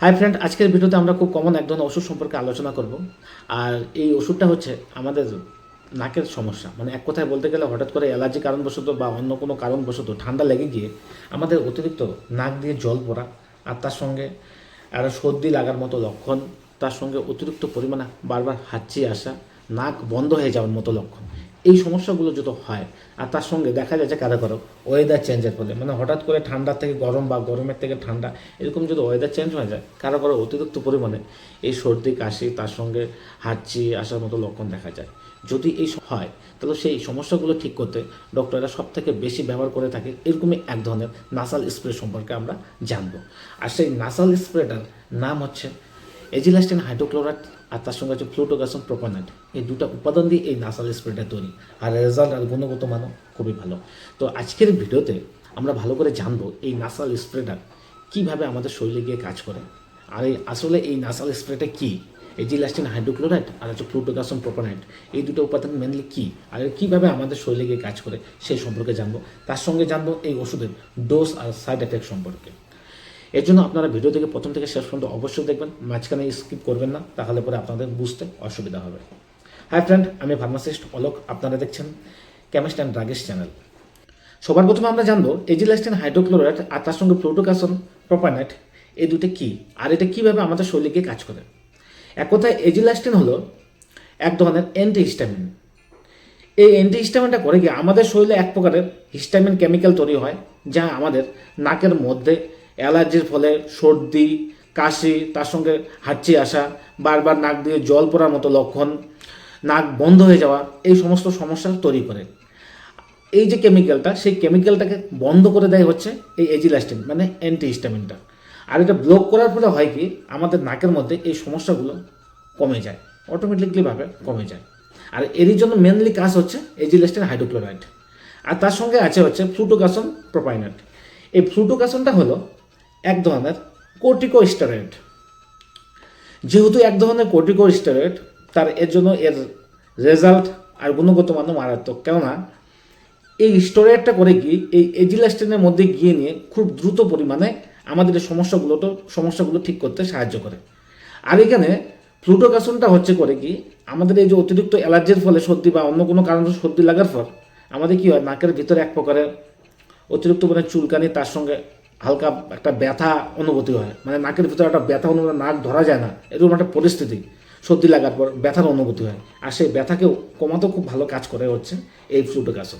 Hi friend আজকের ভিডিওতে আমরা খুব কমন এক ধরনের ওষুধ সম্পর্কে আলোচনা করব। আর এই ওষুধটা হচ্ছে আমাদের নাকের সমস্যা। মানে এক কথায় বলতে গেলে হঠাৎ করে অ্যালার্জি কারণবশত বা অন্য কোনো কারণবশত ঠান্ডা লেগে গিয়ে আমাদের অতিরিক্ত নাক দিয়ে জল পড়া আর তার সঙ্গে আরও সর্দি লাগার মতো লক্ষণ, তার সঙ্গে অতিরিক্ত পরিমাণে বারবার হাঁচি আসা, নাক বন্ধ হয়ে যাওয়ার মতো লক্ষণ। এই সমস্যাগুলো যত হয়, আর তার সঙ্গে দেখা যাচ্ছে কারও কারও ওয়েদার চেঞ্জের ফলে মানে হঠাৎ করে ঠান্ডা থেকে গরম বা গরমের থেকে ঠান্ডা, এরকম যদি ওয়েদার চেঞ্জ হয়ে যায়, কারও কারও অতিরিক্ত পরিমাণে এই সর্দি, কাশি, তার সঙ্গে হাঁচি আসার মতো লক্ষণ দেখা যায়। যদি এই হয়, তাহলে সেই সমস্যাগুলো ঠিক করতে ডক্টররা সব থেকে বেশি ব্যবহার করে থাকে এরকমই এক ধরনের নাসাল স্প্রে সম্পর্কে আমরা জানব। আর সেই নাসাল স্প্রেটার নাম হচ্ছে এজিলাস্টিন হাইড্রোক্লোরাইড আর তার সঙ্গে হচ্ছে ফ্লুটোগাসন প্রোপানাইট। এই দুটো উপাদান দিয়ে এই নাসাল স্প্রেটা তৈরি। আর রেজাল্ট আর গুণগত মানও খুবই ভালো। তো আজকের ভিডিওতে আমরা ভালো করে জানব এই নাসাল স্প্রেটা কীভাবে আমাদের শরীরে গিয়ে কাজ করে। আর এই আসলে এই নাসাল স্প্রেটা কী? এজিলাস্টিন হাইড্রোক্লোরাইড আর হচ্ছে ফ্লুটোগাসন প্রোপানাইট, এই দুটো উপাদান মেনলি কী? আর কীভাবে আমাদের শরীরে গিয়ে কাজ করে সেই সম্পর্কে জানব। তার সঙ্গে জানব এই ওষুধের ডোজ আর সাইড এফেক্ট সম্পর্কে। এর জন্য আপনারা ভিডিও থেকে প্রথম থেকে শেষ পর্যন্ত অবশ্যই দেখবেন। মাঝখানে স্কিপ করবেন না, তাহলে পরে আপনাদের বুঝতে অসুবিধা হবে। হাই ফ্রেন্ড আমি ফার্মাসিস্ট অলোক, আপনারা দেখছেন কেমিস্ট অ্যান্ড ড্রাগিস্ট চ্যানেল সবার প্রথমে আমরা জানব এজিলাস্টিন হাইড্রোক্লোরাইড আর তার সঙ্গে ফ্লুটোকাসন, প্রোপানাইট, এই দুটো কী? আর এটা কীভাবে আমাদের শরীরে কাজ করে? এক কথায় এজিলাস্টিন হলো এক ধরনের অ্যান্টিহিস্টামিন এই অ্যান্টিহিস্টামিনটা করে কি আমাদের শরীরে এক প্রকারের হিস্টামিন কেমিক্যাল তৈরি হয়, যা আমাদের নাকের মধ্যে অ্যালার্জির ফলে সর্দি, কাশি, তার সঙ্গে হাঁচি আসা, বারবার নাক দিয়ে জল পড়ার মতো লক্ষণ, নাক বন্ধ হয়ে যাওয়া, এই সমস্ত সমস্যা তৈরি করে। এই যে কেমিক্যালটা, সেই কেমিক্যালটাকে বন্ধ করে দেয় হচ্ছে এই এজিলাস্টিন মানে অ্যান্টিহিস্টামিনটা। আর এটা ব্লক করার ফলে হয় কি, আমাদের নাকের মধ্যে এই সমস্যাগুলো কমে যায় অটোমেটিকলিভাবে কমে যায়। আর এরই জন্য মেনলি কাজ হচ্ছে এজিলাস্টিন হাইড্রোক্লোরাইড। আর তার সঙ্গে আছে হচ্ছে ফ্লুটোকাসন প্রোপাইনাট এই ফ্লুটোকাসনটা হলো এক ধরনের কোর্টিকো স্টেরয়েড যেহেতু এক ধরনের কোর্টিকো স্টেরয়েড তার এর জন্য এর রেজাল্ট আর গুণগত মানও মারাত্মক। কেননা, এই স্টোরেজটা করে কি, এই এজিলাস্টিনের মধ্যে গিয়ে নিয়ে খুব দ্রুত পরিমাণে আমাদের এই সমস্যাগুলো তো সমস্যাগুলো ঠিক করতে সাহায্য করে। আর এখানে ফ্লুটোকাসনটা হচ্ছে করে কি, আমাদের এই যে অতিরিক্ত অ্যালার্জির ফলে সর্দি বা অন্য কোনো কারণে সর্দি লাগার ফল, আমাদের কি হয়, নাকের ভিতরে এক প্রকারের অতিরিক্ত মানে চুলকানি, তার সঙ্গে হালকা একটা ব্যথা অনুভূতি হয়। মানে নাকের ভিতরে একটা ব্যথা অনুভূতি, নাক ধরা যায় না। এরকম একটা পরিস্থিতি, সর্দি লাগার পর ব্যথার অনুভূতি হয়। আর সেই ব্যথাকেও কমাতেও খুব ভালো কাজ করে হচ্ছে এই ফ্লুটোকাসন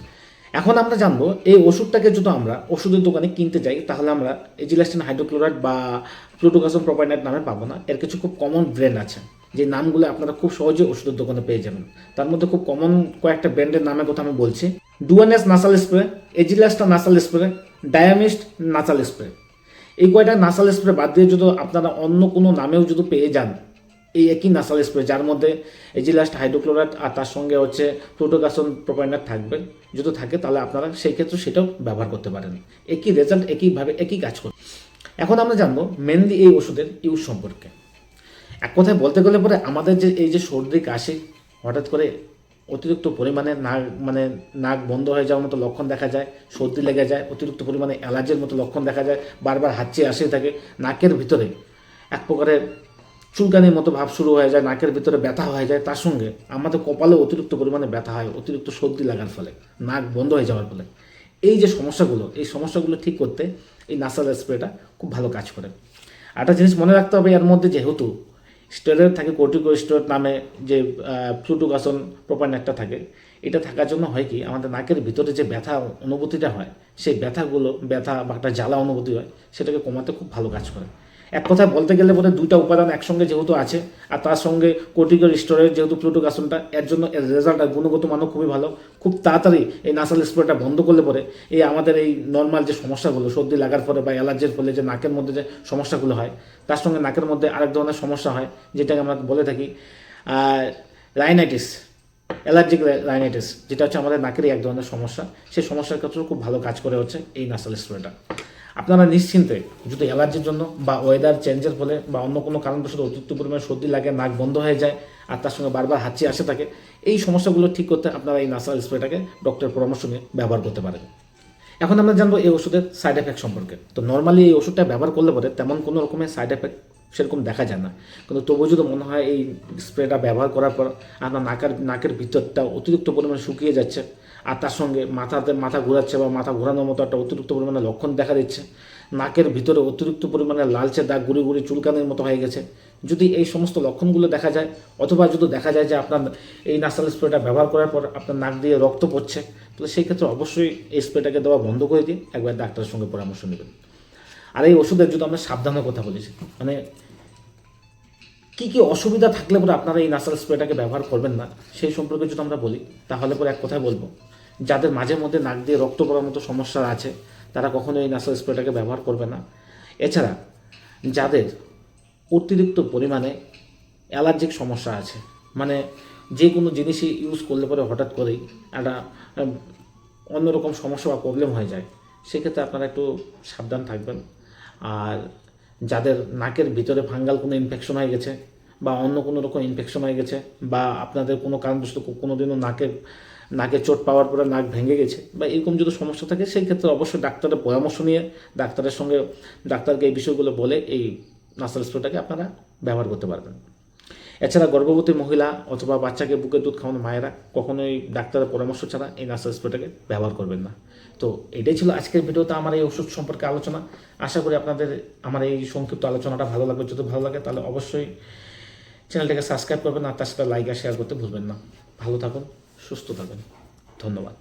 এখন আমরা জানব, এই ওষুধটাকে যদি আমরা ওষুধের দোকানে কিনতে যাই, তাহলে আমরা এজিলাস্টিন হাইড্রোক্লোরাইড বা ফ্লুটোকাসন প্রোপাইনাইট নামে পাবো না। এর কিছু খুব কমন ব্র্যান্ড আছে। যে নামগুলো আপনারা খুব সহজে ওষুধের দোকানে পেয়ে যাবেন। তার মধ্যে খুব কমন কয়েকটা ব্র্যান্ডের নামের কথা আমি বলছি। Duonase nasal spray, Azelasta nasal spray, Dymista nasal spray. এই কয়টা নাসাল স্প্রে বাদ দিয়ে যদি আপনারা অন্য কোনো নামেও যদি পেয়ে যান, এই একই নাসাল স্প্রে যার মধ্যে এজিলাস্ট হাইড্রোক্লোরাইড আর তার সঙ্গে হচ্ছে ফ্লুটোকাসন প্রোপাইনার থাকবে, যদি থাকে তাহলে আপনারা সেই ক্ষেত্রে সেটাও ব্যবহার করতে পারেন। একই রেজাল্ট একইভাবে একই কাজ করে এখন আমরা জানব মেনলি এই ওষুধের ইউজ সম্পর্কে। এক কথায় বলতে গেলে পরে আমাদের যে, এই যে সর্দি, কাশি, হঠাৎ করে অতিরিক্ত পরিমাণে নাক মানে নাক বন্ধ হয়ে যাওয়ার মতো লক্ষণ দেখা যায়, সর্দি লেগে যায়, অতিরিক্ত পরিমাণে অ্যালার্জির মতো লক্ষণ দেখা যায়, বারবার হাঁচি আসে থাকে, নাকের ভিতরে এক প্রকারের চুলকানির মতো ভাব শুরু হয়ে যায়, নাকের ভিতরে ব্যথা হয়ে যায়। তার সঙ্গে আমাদের কপালে অতিরিক্ত পরিমাণে ব্যথা হয়, অতিরিক্ত সর্দি লাগার ফলে, নাক বন্ধ হয়ে যাওয়ার ফলে। এই যে সমস্যাগুলো, এই সমস্যাগুলো ঠিক করতে এই নাসাল স্প্রেটা খুব ভালো কাজ করে। একটা জিনিস মনে রাখতে হবে এর মধ্যে যেহেতু স্টেরয়েড থাকে কোর্টিকো স্টেরয়েড নামে যে ফ্লুটোকাসন প্রোপাইনারটা থাকে, এটা থাকার জন্য হয় কি, আমাদের নাকের ভিতরে যে ব্যথা অনুভূতিটা হয়, সেই ব্যথাগুলো, ব্যথা বা একটা জ্বালা অনুভূতি হয়, সেটাকে কমাতে খুব ভালো কাজ করে। এক কথায় বলতে গেলে বোধহয় দুইটা উপাদান একসঙ্গে যেহেতু আছে, আর তার সঙ্গে কোর্টিকো স্টোরেজ যেহেতু ফ্লুটোকাসনটা এর জন্য এর রেজাল্ট গুণগত মানও খুবই ভালো। খুব তাড়াতাড়ি এই নাসাল স্প্রেটা বন্ধ করলে পরে এই আমাদের এই নর্মাল যে সমস্যাগুলো, সর্দি লাগার পরে বা অ্যালার্জির ফলে যে নাকের মধ্যে যে সমস্যাগুলো হয়, তার সঙ্গে নাকের মধ্যে আরেক ধরনের সমস্যা হয়, যেটাকে আমরা বলে থাকি রাইনাইটিস অ্যালার্জিক রাইনাইটিস যেটা হচ্ছে আমাদের নাকেরই এক ধরনের সমস্যা। সেই সমস্যার ক্ষেত্রেও খুব ভালো কাজ করে হচ্ছে এই নাসাল স্প্রেটা আপনারা নিশ্চিন্তে যদি অ্যালার্জির জন্য বা ওয়েদার চেঞ্জের ফলে বা অন্য কোনো কারণবশত অতিরিক্ত পরিমাণে সর্দি লাগে, নাক বন্ধ হয়ে যায় আর তার সঙ্গে বারবার হাঁচি আসে থাকে, এই সমস্যাগুলো ঠিক করতে আপনারা এই নাসাল স্প্রেটাকে ডক্টরের পরামর্শ নিয়ে ব্যবহার করতে পারেন। এখন আমরা জানব এই ওষুধের সাইড এফেক্ট সম্পর্কে। তো নর্মালি এই ওষুধটা ব্যবহার করলে পরে তেমন কোনো রকমের সাইড এফেক্ট সেরকম দেখা যায় না। কিন্তু তবুও যদি মনে হয় এই স্প্রেটা ব্যবহার করার পর আপনার নাকের নাকের ভিতরটা অতিরিক্ত পরিমাণে শুকিয়ে যাচ্ছে আর তার সঙ্গে মাথাতে, মাথা ঘোরাচ্ছে বা মাথা ঘোরানোর মতো একটা অতিরিক্ত পরিমাণে লক্ষণ দেখা দিচ্ছে, নাকের ভিতরে অতিরিক্ত পরিমাণে লালচে দাগ, গুড়ি গুড়ি চুলকানের মতো হয়ে গেছে, যদি এই সমস্ত লক্ষণগুলো দেখা যায় অথবা যদি দেখা যায় যে আপনার এই নাসাল স্প্রেটা ব্যবহার করার পর আপনার নাক দিয়ে রক্ত পড়ছে, তাহলে সেই ক্ষেত্রে অবশ্যই এই স্প্রেটাকে দেওয়া বন্ধ করে দিয়ে একবার ডাক্তারের সঙ্গে পরামর্শ নেবেন। আর এই ওষুধের যদি আমরা সাবধানের কথা বলেছি। মানে কি কি অসুবিধা থাকলে পরে আপনারা এই নাসাল স্প্রেটাকে ব্যবহার করবেন না, সেই সম্পর্কে যদি আমরা বলি, তাহলে পরে এক কথায় বলব, যাদের মাঝে মধ্যে নাক দিয়ে রক্ত পড়ার মতো সমস্যা আছে, তারা কখনো এই নাসাল স্প্রেটাকে ব্যবহার করবে না। এছাড়া যাদের অতিরিক্ত পরিমাণে অ্যালার্জিক সমস্যা আছে মানে যে কোনো জিনিসই ইউজ করলে পরে হঠাৎ করেই একটা অন্যরকম সমস্যা বা প্রবলেম হয়ে যায়, সেক্ষেত্রে আপনারা একটু সাবধান থাকবেন। আর যাদের নাকের ভিতরে ফাঙ্গাল কোনো ইনফেকশন হয়ে গেছে বা অন্য কোনো রকম ইনফেকশন হয়ে গেছে বা আপনাদের কোনো কারণবশত কোনো দিনও নাকের নাকে চোট পাওয়ার পরে নাক ভেঙে গেছে বা এরকম যদি সমস্যা থাকে সেই ক্ষেত্রে অবশ্যই ডাক্তারের পরামর্শ নিয়ে ডাক্তারের সঙ্গে, ডাক্তারকে এই বিষয়গুলো বলে এই নাসাল স্প্রেটাকে আপনারা ব্যবহার করতে পারবেন। এছাড়া গর্ভবতী মহিলা অথবা বাচ্চাকে বুকের দুধ খাওয়ানো মায়েরা কখনোই ডাক্তারের পরামর্শ ছাড়া এই নাসাল স্প্রেটাকে ব্যবহার করবেন না। তো এটাই ছিল আজকের ভিডিওতে আমার এই ওষুধ সম্পর্কে আলোচনা। আশা করি আপনাদের আমার এই সংক্ষিপ্ত আলোচনাটা ভালো লাগবে। যদি ভালো লাগে, তাহলে অবশ্যই চ্যানেলটাকে সাবস্ক্রাইব করবেন আর তার সাথে লাইক আর শেয়ার করতে ভুলবেন না। ভালো থাকুন, সুস্থ থাকুন। ধন্যবাদ।